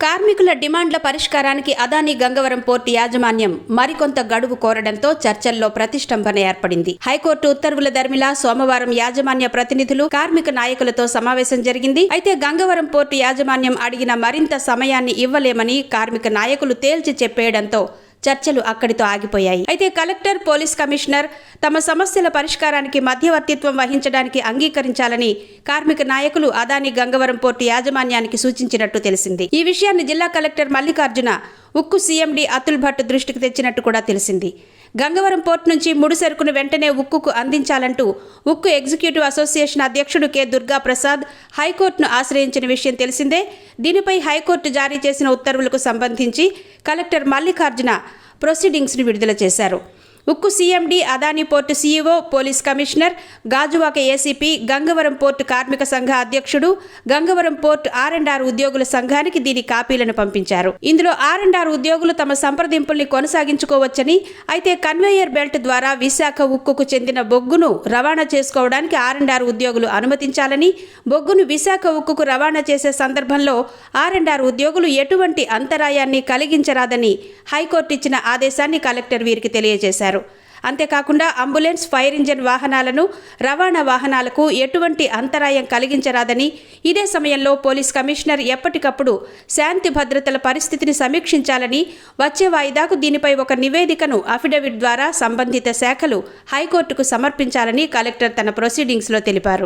కార్మికుల డిమాండ్ల పరిష్కారానికి అదాని గంగవరం పోర్టు యాజమాన్యం మరికొంత గడువు కోరడంతో చర్చల్లో ప్రతిష్టంభన ఏర్పడింది. హైకోర్టు ఉత్తర్వుల ధర్మిలా సోమవారం యాజమాన్య ప్రతినిధులు కార్మిక నాయకులతో సమావేశం జరిగింది. అయితే గంగవరం పోర్టు యాజమాన్యం అడిగిన మరింత సమయాన్ని ఇవ్వలేమని కార్మిక నాయకులు తేల్చి చెప్పేయడంతో చర్చలు అక్కడితో ఆగిపోయాయి. అయితే కలెక్టర్ పోలీస్ కమిషనర్ తమ సమస్యల పరిష్కారానికి మధ్యవర్తిత్వం వహించడానికి అంగీకరించాలని కార్మిక నాయకులు అదాని గంగవరం పోర్టు యాజమాన్యానికి సూచించినట్టు తెలిసింది. ఈ విషయాన్ని జిల్లా కలెక్టర్ మల్లికార్జున ఉక్కు సీఎండీ అతుల్ భట్ దృష్టికి తెచ్చినట్టు కూడా తెలిసింది. గంగవరం పోర్టు నుంచి ముడి సరుకును వెంటనే ఉక్కుకు అందించాలంటూ ఉక్కు ఎగ్జిక్యూటివ్ అసోసియేషన్ అధ్యక్షుడు కె. దుర్గా ప్రసాద్ హైకోర్టును ఆశ్రయించిన విషయం తెలిసిందే. దీనిపై హైకోర్టు జారీ చేసిన ఉత్తర్వులకు సంబంధించి కలెక్టర్ మల్లికార్జున ప్రొసీడింగ్స్ను విడుదల చేశారు. ఉక్కు CMD Adani port CEO police commissioner Gajuwaka ACP Gangavaram port కార్మిక సంఘ అధ్యక్షుడు Gangavaram port R and R ఉద్యోగుల సంఘానికి దీని కాపీలను పంపించారు. ఇందులో ఆర్ అండ్ ఆర్ ఉద్యోగులు తమ సంప్రదింపుల్ని కొనసాగించుకోవచ్చని అయితే కన్వేయర్ బెల్ట్ ద్వారా విశాఖ ఉక్కుకు చెందిన బొగ్గును రవాణా చేసుకోవడానికి ఆర్ అండ్ ఆర్ ఉద్యోగులు అనుమతించాలని బొగ్గును విశాఖ ఉక్కుకు రవాణా చేసే సందర్భంలో ఆర్ అండ్ ఆర్ ఉద్యోగులు ఎటువంటి అంతరాయాన్ని కలిగించరాదని హైకోర్టు ఇచ్చిన ఆదేశాన్ని కలెక్టర్ వీరికి తెలియజేశారు. అంతేకాకుండా అంబులెన్స్ ఫైర్ ఇంజన్ వాహనాలను రవాణా వాహనాలకు ఎటువంటి అంతరాయం కలిగించరాదని ఇదే సమయంలో పోలీస్ కమిషనర్ ఎప్పటికప్పుడు శాంతి భద్రతల పరిస్థితిని సమీక్షించాలని వచ్చే వాయిదాకు దీనిపై ఒక నివేదికను అఫిడవిట్ ద్వారా సంబంధిత శాఖలు హైకోర్టుకు సమర్పించాలని కలెక్టర్ తన ప్రొసీడింగ్స్లో తెలిపారు.